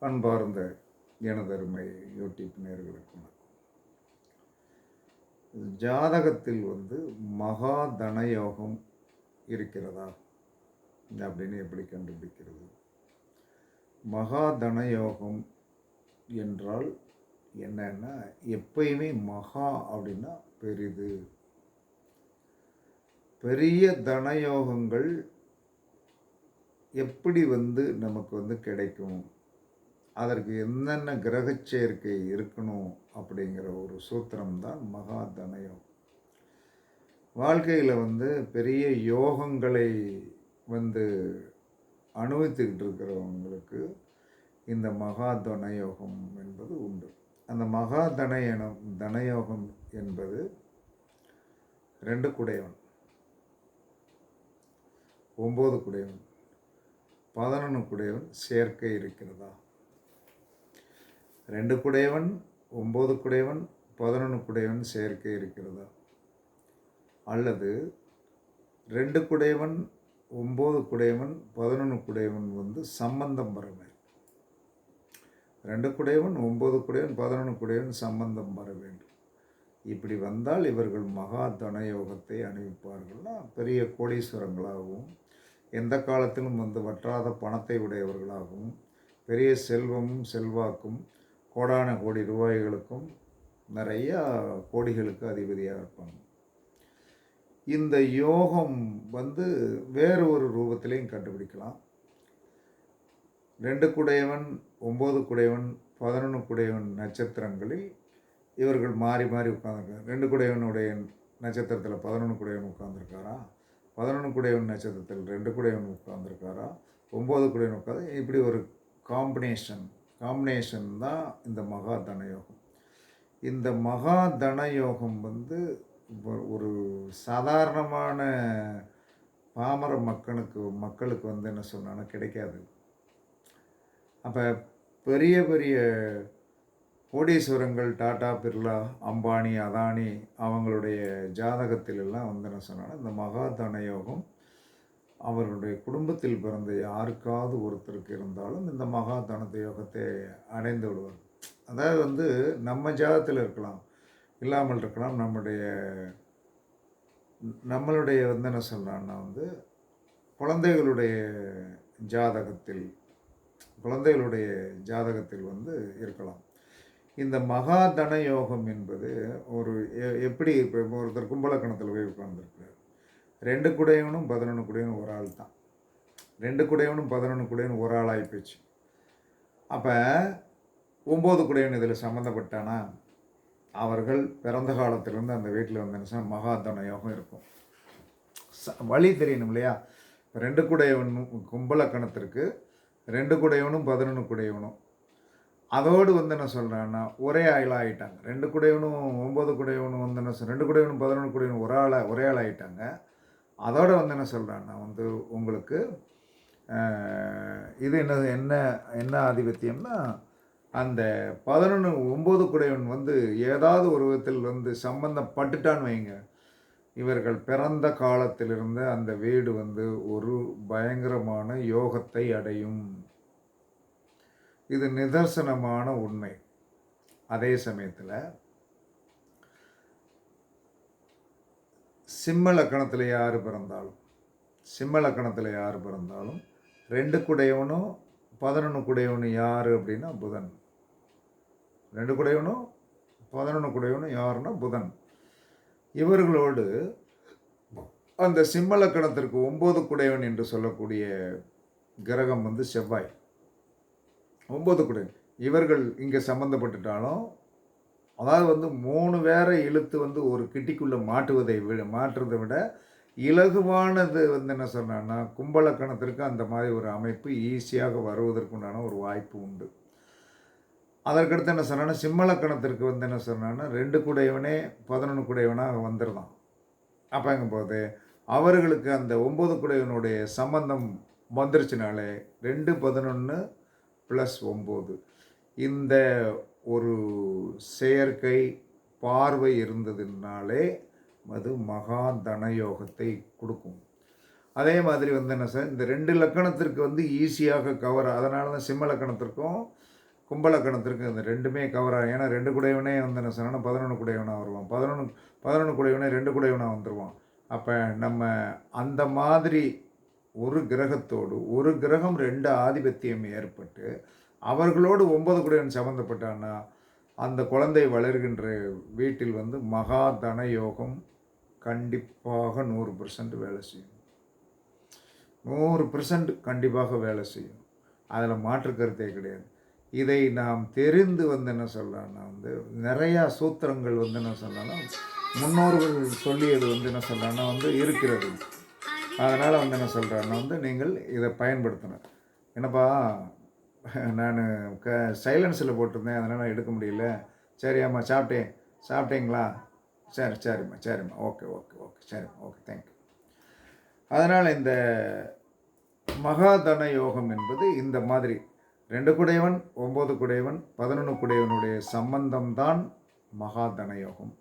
அன்பார்ந்த எனதருமை யூடியூப் நேர்களுக்கு வணக்கம். ஜாதகத்தில் வந்து மகா தனயோகம் இருக்கிறதா? அப்படின்னு எப்படி கண்டுபிடிக்கிறது? மகா தனயோகம் என்றால் என்னன்னா எப்பயுமே மகா அப்படின்னா பெரிது. பெரிய தனயோகங்கள் எப்படி வந்து நமக்கு வந்து கிடைக்கும்? அதற்கு என்னென்ன கிரக சேர்க்கை இருக்கணும் அப்படிங்கிற ஒரு சூத்திரம் தான் மகா தனயோகம் வாழ்க்கையில் வந்து பெரிய யோகங்களை வந்து அனுபவித்துக்கிட்டு இருக்கிறவங்களுக்கு இந்த மகா தனயோகம் என்பது உண்டு. அந்த மகா தனயனம் தனயோகம் என்பது ரெண்டு குடையவன். ஒம்பது குடையவன். பதினொன்று குடையவன் சேர்க்கை இருக்கிறதா? ரெண்டு குடையவன் ஒம்பது குடையவன் பதினொன்று குடையவன் சேர்க்கை இருக்கிறதா? அல்லது ரெண்டு குடையவன் ஒம்பது குடையவன் பதினொன்று குடையவன் வந்து சம்பந்தம் வர வேண்டும். ரெண்டு குடையவன் ஒம்பது குடையவன் பதினொன்று குடையவன் சம்பந்தம் வர வேண்டும். இப்படி வந்தால் இவர்கள் மகா தனயோகத்தை அணிவிப்பார்கள்னா பெரிய கோடீஸ்வரங்களாகவும் எந்த காலத்திலும் வந்து வற்றாத பணத்தை உடையவர்களாகவும் பெரிய செல்வமும் செல்வாக்கும் கோடான கோடி ரூபாய்களுக்கும் நிறையா கோடிகளுக்கு அதிபதியாக இருப்பாங்க. இந்த யோகம் வந்து வேறு ஒரு ரூபத்திலையும் கண்டுபிடிக்கலாம். ரெண்டு குடையவன் ஒம்பது குடையவன் பதினொன்று குடையவன் நட்சத்திரங்களில் இவர்கள் மாறி மாறி உட்காந்துருக்காங்க ரெண்டு குடையவனுடைய நட்சத்திரத்தில் பதினொன்று குடையவன் உட்காந்துருக்காரா பதினொன்று குடையவன் நட்சத்திரத்தில் ரெண்டு குடையவன் உட்காந்துருக்காரா ஒம்பது குடையவன் உட்காந்து இப்படி ஒரு காம்பினேஷன் காம்பினேஷன் தான் இந்த மகா தனயோகம் இந்த மகா தனயோகம் வந்து ஒரு சாதாரணமான பாமர மக்களுக்கு மக்களுக்கு வந்து என்ன சொன்னான்னா கிடைக்காது. அப்போ பெரிய பெரிய கோடீஸ்வரங்கள் டாடா பிர்லா அம்பானி அதானி அவங்களுடைய ஜாதகத்திலெல்லாம் வந்து என்ன சொன்னால் இந்த மகா தனயோகம் அவர்களுடைய குடும்பத்தில் பிறந்த யாருக்காவது ஒருத்தருக்கு இருந்தாலும் இந்த மகா தனத யோகத்தை அடைந்து விடுவார். அதாவது வந்து நம்ம ஜாதத்தில் இருக்கலாம் இல்லாமல் இருக்கலாம் நம்முடைய நம்மளுடைய வந்து என்ன சொல்கிறான்னா வந்து குழந்தைகளுடைய ஜாதகத்தில் குழந்தைகளுடைய ஜாதகத்தில் வந்து இருக்கலாம். இந்த மகா தன யோகம் என்பது ஒரு எப்படி இப்போ ஒருத்தர் கும்பலக்கணத்தில் போய் உட்கார்ந்துருக்கார் ரெண்டு குடையவனும் பதினொன்று குடையவனும் ஒரு ஆள் தான். ரெண்டு குடையவனும் பதினொன்று குடையவனும் ஒரு ஆளாகி போச்சு. அப்போ ஒம்பது குடையவன் இதில் சம்மந்தப்பட்டானா அவர்கள் பிறந்த காலத்திலேருந்து அந்த வீட்டில் வந்து மகாதன யோகம் இருக்கும். வழி தெரியணும் இல்லையா? ரெண்டு குடையவனும் கும்பலக்கணத்திற்கு ரெண்டு குடையவனும் பதினொன்று குடையவனும். அதோடு வந்து என்ன சொல்கிறான்னா ஒரே ஆளாக ஆகிட்டாங்க ரெண்டு குடையவனும் ஒம்பது குடையவனும் வந்து என்ன சொல் ரெண்டு குடையவனும் பதினொன்று குடையவனும் ஒரு ஆளாக ஒரே ஆள் ஆகிட்டாங்க அதோடு வந்து என்ன சொல்கிறேன்னா வந்து உங்களுக்கு இது என்ன என்ன என்ன ஆதிபத்தியம்னா அந்த பதினொன்று ஒம்பது குடையவன் வந்து ஏதாவது ஒரு விதத்தில் வந்து சம்பந்தப்பட்டுட்டான்னு வைங்க. இவர்கள் பிறந்த காலத்திலிருந்து அந்த வீடு வந்து ஒரு பயங்கரமான யோகத்தை அடையும். இது நிதர்சனமான உண்மை. அதே சமயத்தில் சிம்ம லக்கணத்தில் யார் பிறந்தாலும் சிம்ம லக்கணத்தில் யார் பிறந்தாலும் ரெண்டு குடையவனும் பதினொன்று குடையவனும் யார் அப்படின்னா புதன். ரெண்டு குடையவனும் பதினொன்று குடையவனும் யாருன்னா புதன். இவர்களோடு அந்த சிம்ம லக்கணத்திற்கு ஒம்பது குடையவன் என்று சொல்லக்கூடிய கிரகம் வந்து செவ்வாய். ஒம்பது குடையவன் இவர்கள் இங்கே சம்மந்தப்பட்டுட்டாலும் அதாவது வந்து மூணு வேற இழுத்து வந்து ஒரு கிட்டிக்குள்ளே மாட்டுவதை விட மாற்றுறதை விட இலகுவானது வந்து என்ன சொன்னான்னா கும்பலக்கணத்திற்கு அந்த மாதிரி ஒரு அமைப்பு ஈஸியாக வருவதற்குண்டான ஒரு வாய்ப்பு உண்டு. அதற்கடுத்து என்ன சொன்னான்னா சிம்மலக்கணத்திற்கு வந்து என்ன சொன்னான்னா ரெண்டு குடையவனே பதினொன்று குடையவனாக வந்துருந்தான் அப்போங்கும்போது அவர்களுக்கு அந்த ஒம்பது குடையவனுடைய சம்பந்தம் வந்துருச்சுனாலே ரெண்டு பதினொன்று ப்ளஸ் ஒம்பது இந்த ஒரு செயற்கை பார்வை இருந்ததுனாலே அது மகா தனயோகத்தை கொடுக்கும். அதே மாதிரி வந்து என்ன சார் இந்த ரெண்டு லக்கணத்திற்கு வந்து ஈஸியாக கவர் அதனால தான் சிம்ம லக்கணத்திற்கும் கும்பலக்கணத்திற்கும் இந்த ரெண்டுமே கவர் ஆகும் ஏன்னா ரெண்டு குடையவனே வந்து என்ன சொன்னால் பதினொன்று குடையவனாக வருவான். பதினொன்று பதினொன்று குடையவனே ரெண்டு குடையவனாக வந்துடுவான் அப்போ நம்ம அந்த மாதிரி ஒரு கிரகத்தோடு ஒரு கிரகம் ரெண்டு ஆதிபத்தியம் ஏற்பட்டு அவர்களோடு ஒன்பது குடையவன் சம்மந்தப்பட்டான்னா அந்த குழந்தை வளர்கின்ற வீட்டில் வந்து மகா தன யோகம் கண்டிப்பாக நூறு பர்சன்ட் வேலை செய்யும். நூறு பர்சன்ட் கண்டிப்பாக வேலை செய்யும். அதில் மாற்று கருத்தே கிடையாது. இதை நாம் தெரிந்து வந்து என்ன சொல்லலாம்னா வந்து நிறையா சூத்திரங்கள் வந்து என்ன சொல்லலாம் முன்னோர்கள் சொல்லியது வந்து என்ன சொல்கிறான்னா வந்து இருக்கிறது. அதனால் வந்து என்ன சொல்கிறான்னா வந்து நீங்கள் இதை பயன்படுத்தணும். என்னப்பா நான் க சைலன்ஸில் போட்டிருந்தேன். அதனால் எடுக்க முடியல. சரி ஆமாம் சாப்பிட்டேன். சாப்பிட்டீங்களா? சரி சரிம்மா சரிம்மா. Okay okay okay. சரிம்மா ஓகே. தேங்க்யூ அதனால் இந்த மகாதன யோகம் என்பது இந்த மாதிரி. ரெண்டு குடையவன் ஒம்பது குடையவன் பதினொன்று குடையவனுடைய சம்பந்தம்தான் மகாதன யோகம்.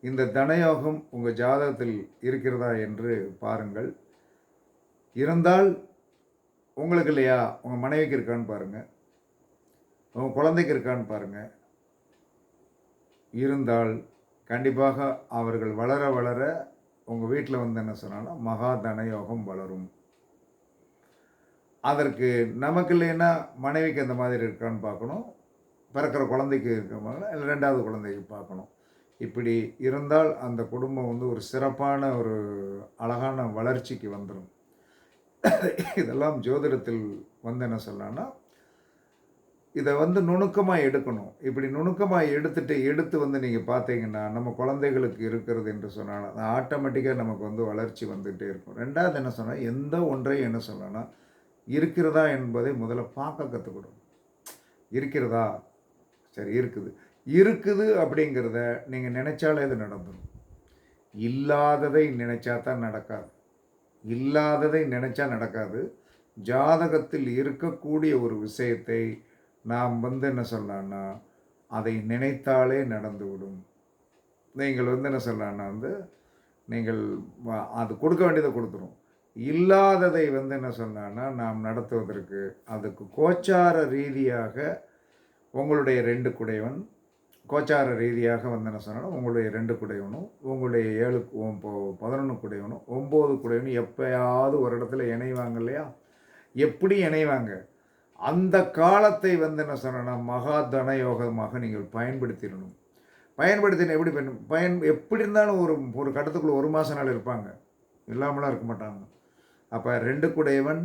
இந்த தனயோகம் உங்கள் ஜாதகத்தில் இருக்கிறதா என்று பாருங்கள். இருந்தால் உங்களுக்கு இல்லையா? உங்கள் மனைவிக்கு இருக்கான்னு பாருங்கள் உங்கள் குழந்தைக்கு இருக்கான்னு பாருங்கள் இருந்தால் கண்டிப்பாக அவர்கள் வளர வளர உங்கள் வீட்டில் வந்து என்ன சொன்னாலும் மகா தனயோகம் வளரும். அதற்கு நமக்கு இல்லைன்னா மனைவிக்கு அந்த மாதிரி இருக்கான்னு பார்க்கணும். பிறக்கிற குழந்தைக்கு இருக்கிறவங்க இல்லை ரெண்டாவது குழந்தைக்கு பார்க்கணும். இப்படி இருந்தால் அந்த குடும்பம் வந்து ஒரு சிறப்பான ஒரு அழகான வளர்ச்சிக்கு வந்துடும் இதெல்லாம் ஜோதிடத்தில் வந்து என்ன சொல்லலாம்னா இதை வந்து நுணுக்கமாக எடுக்கணும். இப்படி நுணுக்கமாக எடுத்துட்டு எடுத்து வந்து நீங்கள் பார்த்தீங்கன்னா நம்ம குழந்தைகளுக்கு இருக்கிறது என்று சொன்னால் அது ஆட்டோமேட்டிக்காக நமக்கு வந்து வளர்ச்சி வந்துகிட்டே இருக்கும். ரெண்டாவது என்ன சொன்னால் எந்த ஒன்றையும் என்ன சொல்லணும்னா இருக்கிறதா என்பதை முதல்ல பார்க்க கற்றுக்கணும் இருக்கிறதா? சரி இருக்குது. இருக்குது அப்படிங்கிறத நீங்கள் நினச்சாலே அது நடந்துடும் இல்லாததை நினச்சா தான் நடக்காது. இல்லாததை நினச்சா நடக்காது. ஜாதகத்தில் இருக்கக்கூடிய ஒரு விஷயத்தை நாம் வந்து என்ன சொல்லலாம்னா அதை நினைத்தாலே நடந்துவிடும். நீங்கள் வந்து என்ன சொல்லலாம்னா வந்து நீங்கள் அது கொடுக்க வேண்டியதை கொடுத்துரும். இல்லாததை வந்து என்ன சொன்னான்னா நாம் நடத்துவதற்கு அதுக்கு கோச்சார ரீதியாக உங்களுடைய ரெண்டு குடைவன் கோச்சார ரீதியாக வந்து என்ன சொன்னாலும் உங்களுடைய ரெண்டு குடையவனும் உங்களுடைய ஏழு பதினொன்று குடையவனும் ஒம்பது குடையவனும் எப்பயாவது ஒரு இடத்துல இணைவாங்க இல்லையா? எப்படி இணைவாங்க? அந்த காலத்தை வந்து என்ன சொன்னா மகா தன யோகமாக நீங்கள் பயன்படுத்திடணும். பயன்படுத்தின எப்படி பயன் பயன் எப்படி இருந்தாலும் ஒரு ஒரு கட்டத்துக்குள்ளே ஒரு மாத நாள் இருப்பாங்க. இல்லாமலாம் இருக்க மாட்டாங்க. அப்போ ரெண்டு குடையவன்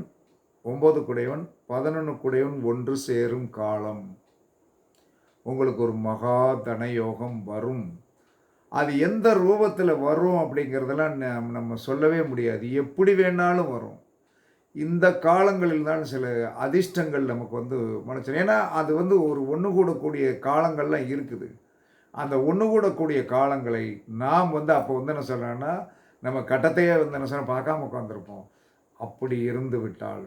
ஒம்பது குடையவன் பதினொன்று குடையவன் ஒன்று சேரும் காலம். உங்களுக்கு ஒரு மகா தனயோகம் வரும். அது எந்த ரூபத்தில் வரும் அப்படிங்கிறதெல்லாம் நம்ம சொல்லவே முடியாது. எப்படி வேணாலும் வரும். இந்த காலங்களில் தான் சில அதிர்ஷ்டங்கள் நமக்கு வந்து மனுஷன் ஏன்னா அது வந்து ஒரு ஒன்று கூடக்கூடிய காலங்கள்லாம் இருக்குது. அந்த ஒன்று கூடக்கூடிய காலங்களை நாம் வந்து அப்போ வந்து என்ன சொல்கிறேன்னா நம்ம கட்டத்தையே வந்து என்ன சொல்ல பார்க்காம உட்காந்துருப்போம் அப்படி இருந்து விட்டால்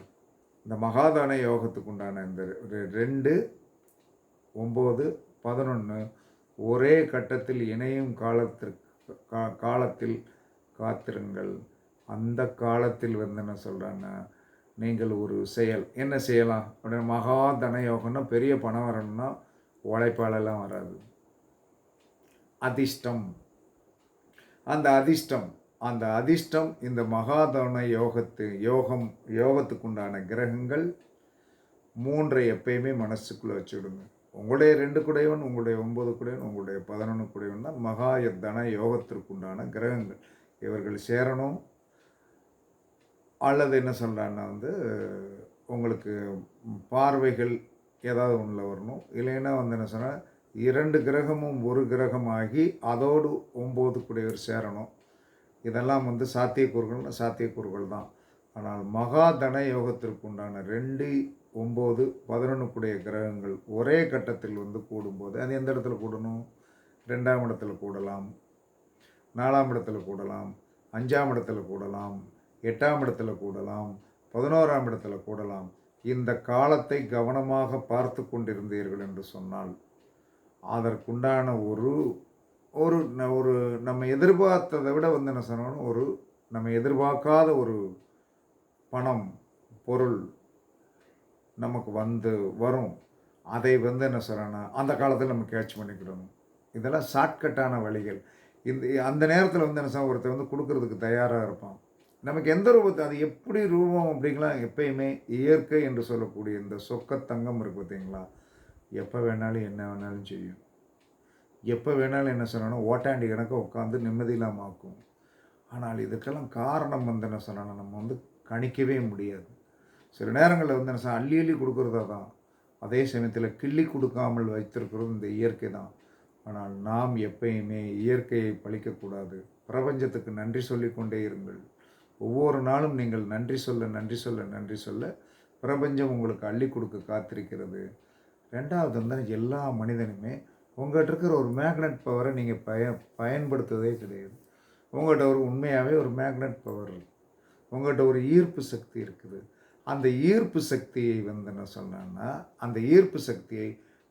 இந்த மகாதான யோகத்துக்கு உண்டான இந்த ரெ- ரெண்டு ஒம்பது பதினொன்று ஒரே கட்டத்தில் இணையும் காலத்திற்கு கா காலத்தில் காத்திருங்கள். அந்த காலத்தில் வந்து என்ன சொல்கிறேன்னா நீங்கள் ஒரு செயல். என்ன செய்யலாம்? அப்படின்னா மகா தன யோகம்னா பெரிய பணம் வரணும்னா உழைப்பாலெல்லாம் வராது. அதிர்ஷ்டம். அந்த அதிர்ஷ்டம் அந்த அதிர்ஷ்டம் இந்த மகாதன யோகத்து யோகம் யோகத்துக்குண்டான கிரகங்கள் மூன்றை எப்பயுமே மனசுக்குள்ளே வச்சுவிடுங்க உங்களுடைய ரெண்டு குடையவன் உங்களுடைய ஒன்பது குடையவன் உங்களுடைய பதினொன்று குடையவன் தான் மகா தன யோகத்திற்குண்டான கிரகங்கள். இவர்கள் சேரணும். அல்லது என்ன சொல்கிறான்னா வந்து உங்களுக்கு பார்வைகள் ஏதாவது ஒன்றில் வரணும். இல்லைன்னா வந்து என்ன சொன்னால் இரண்டு கிரகமும் ஒரு கிரகமாகி அதோடு ஒம்பது குடையவர் சேரணும். இதெல்லாம் வந்து சாத்தியக்கூறுகள் சாத்தியக்கூறுகள் தான். ஆனால் மகா தன யோகத்திற்கு உண்டான ரெண்டு ஒம்பது பதினொன்றுக்குடைய கிரகங்கள் ஒரே கட்டத்தில் வந்து கூடும்போது அது எந்த இடத்துல கூடணும்? ரெண்டாம் இடத்துல கூடலாம் நாலாம் இடத்துல கூடலாம் அஞ்சாம் இடத்துல கூடலாம் எட்டாம் இடத்துல கூடலாம் பதினோராம் இடத்துல கூடலாம். இந்த காலத்தை கவனமாக பார்த்து கொண்டிருந்தீர்கள் என்று சொன்னால் அதற்குண்டான ஒரு ஒரு ஒரு நம்ம எதிர்பார்த்ததை விட வந்து என்ன சொன்னோம் ஒரு நம்ம எதிர்பார்க்காத ஒரு பணம் பொருள் நமக்கு வந்து வரும். அதை வந்து என்ன சொல்கிறேன்னா அந்த காலத்தில் நம்ம கேட்ச் பண்ணிக்கிடணும் இதெல்லாம் ஷார்ட்கட்டான வழிகள். இந்த அந்த நேரத்தில் வந்து என்ன சொல்ல ஒருத்தர் வந்து கொடுக்கறதுக்கு தயாராக இருப்பான். நமக்கு எந்த ரூபத்தை அது எப்படி ரூபம் அப்படிங்கலாம் எப்பயுமே இயற்கை என்று சொல்லக்கூடிய இந்த சொக்கத்தங்கம் இருக்குது பார்த்தீங்களா? எப்போ வேணாலும் என்ன வேணாலும் செய்யும். எப்போ வேணாலும் என்ன சொல்லணும் ஓட்டாண்டி கணக்க உட்காந்து நிம்மதி ஆக்கும். ஆனால் இதுக்கெல்லாம் காரணம் வந்து என்ன சொல்லணும் நம்ம வந்து கணிக்கவே முடியாது. சில நேரங்களில் வந்து என்ன அள்ளி அள்ளி கொடுக்குறதா தான் அதே சமயத்தில் கிள்ளி கொடுக்காமல் வைத்திருக்கிறது இந்த இயற்கை தான். ஆனால் நாம் எப்பயுமே இயற்கையை பழிக்கக்கூடாது. பிரபஞ்சத்துக்கு நன்றி சொல்லிக்கொண்டே இருங்கள். ஒவ்வொரு நாளும் நீங்கள் நன்றி சொல்ல நன்றி சொல்ல நன்றி சொல்ல பிரபஞ்சம் உங்களுக்கு அள்ளி கொடுக்க காத்திருக்கிறது. ரெண்டாவது வந்து எல்லா மனிதனுமே உங்கள்கிட்ட இருக்கிற ஒரு மேக்னெட் பவரை நீங்கள் பய பயன்படுத்துவதே கிடையாது. உங்கள்கிட்ட ஒரு உண்மையாகவே ஒரு மேக்னெட் பவர் இருக்குது உங்கள்கிட்ட ஒரு ஈர்ப்பு சக்தி இருக்குது. அந்த ஈர்ப்பு சக்தியை வந்து என்ன சொன்னேன்னா அந்த ஈர்ப்பு சக்தியை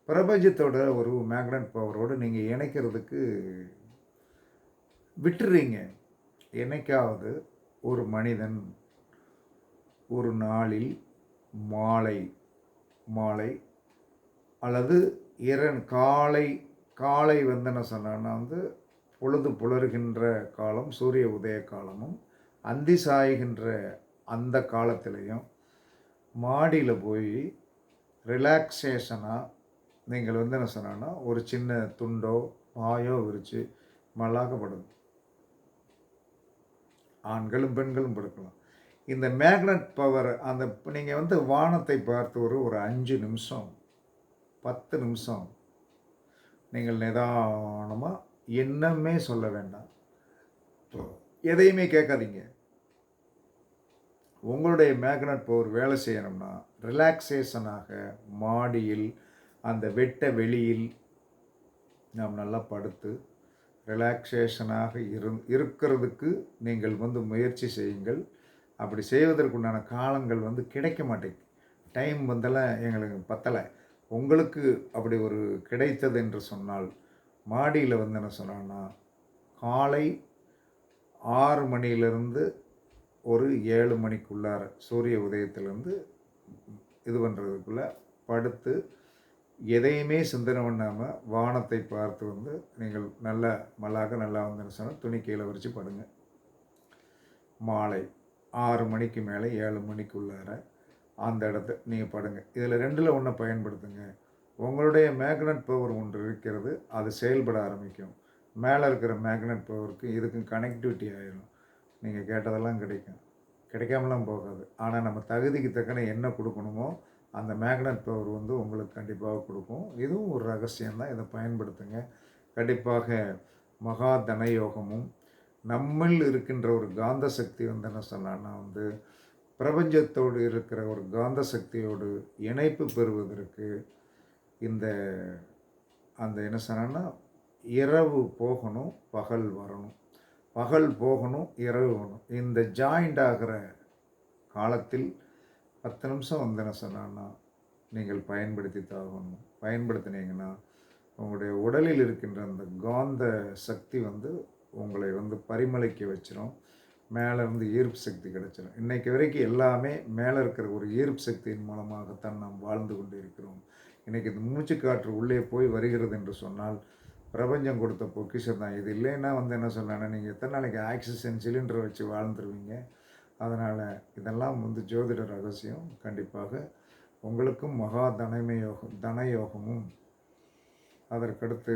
பிரபஞ்சத்தோட ஒரு மேக்னட் பவரோடு நீங்கள் இணைக்கிறதுக்கு விட்டுறீங்க. என்னைக்காவது ஒரு மனிதன் ஒரு நாளில் மாலை மாலை அல்லது இரண் காலை காலை வந்து என்ன சொன்னான்னா வந்து பொழுது புலர்கின்ற காலம் சூரிய உதய காலமும் அந்தி சாய்கின்ற அந்த காலத்திலையும் மாடியில் போய் ரிலாக்ஸேஷனாக நீங்கள் வந்து என்ன சொன்னா ஒரு சின்ன துண்டோ பாயோ விரித்து மல்லாக்கப்படுது. ஆண்களும் பெண்களும் படுக்கலாம். இந்த மேக்னட் பவர் அந்த நீங்கள் வந்து வானத்தை பார்த்து ஒரு ஒரு அஞ்சு நிமிஷம் பத்து நிமிஷம் நீங்கள் நிதானமாக என்னமே சொல்ல வேண்டாம். எதையுமே கேட்காதீங்க. உங்களுடைய மேக்னட் பவர் வேலை செய்யணும்னா ரிலாக்ஸேஷனாக மாடியில் அந்த வெட்ட வெளியில் நாம் நல்லா படுத்து ரிலாக்ஸேஷனாக இரு இருக்கிறதுக்கு நீங்கள் வந்து முயற்சி செய்யுங்கள். அப்படி செய்வதற்குண்டான காலங்கள் வந்து கிடைக்க மாட்டேங்குது. டைம் வந்தெல்லாம் எங்களுக்கு பத்தலை. உங்களுக்கு அப்படி ஒரு கிடைத்தது என்று சொன்னால் மாடியில் வந்து என்ன சொன்னான்னா காலை ஆறு மணியிலிருந்து ஒரு ஏழு மணிக்குள்ளார சூரிய உதயத்திலேருந்து இது பண்ணுறதுக்குள்ளே படுத்து எதையுமே சிந்தனை பண்ணாமல் வானத்தை பார்த்து வந்து நீங்கள் நல்ல மல்லாக நல்லா வந்து சொன்னால் துணி கீழே விரித்து படுங்க. மாலை ஆறு மணிக்கு மேலே ஏழு மணிக்குள்ளார அந்த இடத்த நீங்கள் படுங்க. இதில் ரெண்டில் ஒன்றை பயன்படுத்துங்க. உங்களுடைய மேக்னட் பவர் ஒன்று இருக்கிறது அது செயல்பட ஆரம்பிக்கும். மேலே இருக்கிற மேக்னட் பவருக்கு இதுக்கும் கனெக்டிவிட்டி ஆயிடும் நீங்கள் கேட்டதெல்லாம் கிடைக்கும். கிடைக்காமலாம் போகாது. ஆனால் நம்ம தகுதிக்கு தக்கன என்ன கொடுக்கணுமோ அந்த மேக்னட் பவர் வந்து உங்களுக்கு கண்டிப்பாக கொடுக்கும். இதுவும் ஒரு ரகசியம்தான் இதை பயன்படுத்துங்க. கண்டிப்பாக மகா தனயோகமும் நம்மில் இருக்கின்ற ஒரு காந்த சக்தி வந்து என்ன சொன்னான்னா வந்து பிரபஞ்சத்தோடு இருக்கிற ஒரு காந்த சக்தியோடு இணைப்பு பெறுவதற்கு இந்த அந்த என்ன சொன்னால் இரவு போகணும் பகல் வரணும். பகல் போகணும் இரவு வரணும் இந்த ஜாயிண்ட் ஆகிற காலத்தில் பத்து நிமிஷம் வந்து சொன்னான்னா நீங்கள் பயன்படுத்தி தாகணும். பயன்படுத்தினீங்கன்னா உங்களுடைய உடலில் இருக்கின்ற அந்த காந்த சக்தி வந்து உங்களை வந்து பரிமளிக்க வச்சிடும் மேலே இருந்து ஈர்ப்பு சக்தி கிடைச்சிடும் இன்றைக்கு வரைக்கும் எல்லாமே மேலே இருக்கிற ஒரு ஈர்ப்பு சக்தியின் மூலமாகத்தான் நாம் வாழ்ந்து கொண்டு இருக்கிறோம் இன்றைக்கி இந்த மூச்சு காற்று உள்ளே போய் வருகிறது என்று சொன்னால் பிரபஞ்சம் கொடுத்த பொக்கிஷம் தான். இது இல்லைன்னா வந்து என்ன சொன்னாங்கன்னா நீங்கள் எத்தனை நாளைக்கு ஆக்சிஜன் சிலிண்டர் வச்சு வாழ்ந்துருவீங்க? அதனால் இதெல்லாம் வந்து ஜோதிட ரகசியம். கண்டிப்பாக உங்களுக்கும் மகா தனமை யோகம் தனயோகமும். அதற்கடுத்து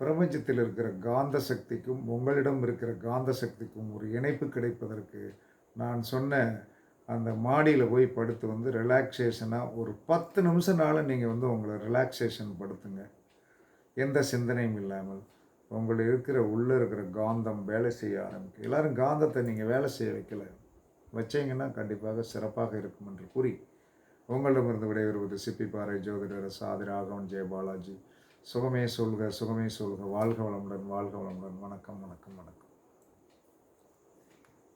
பிரபஞ்சத்தில் இருக்கிற காந்த சக்திக்கும் உங்களிடம் இருக்கிற காந்த சக்திக்கும் ஒரு இணைப்பு கிடைப்பதற்கு நான் சொன்ன அந்த மாடியில் போய் படுத்து வந்து ரிலாக்ஸேஷனாக ஒரு பத்து நிமிஷம்னால நீங்கள் வந்து உங்களை ரிலாக்ஸேஷன் படுத்துங்க எந்த சிந்தனையும் இல்லாமல் உங்களை இருக்கிற உள்ளே இருக்கிற காந்தம் வேலை செய்ய ஆரம்பிக்கும். எல்லோரும் காந்தத்தை நீங்கள் வேலை செய்ய வைக்கல. வச்சிங்கன்னா கண்டிப்பாக சிறப்பாக இருக்கும் என்று கூறி உங்களிடமிருந்து விடைபெறுவது சிப்பிப்பாறை ஜோதிடர் சாதி ராகவன் ஜெயபாலாஜி சுகமே சொல்க சுகமே சொல்க. வாழ்க வளமுடன் வாழ்க வளமுடன். வணக்கம் வணக்கம் வணக்கம்.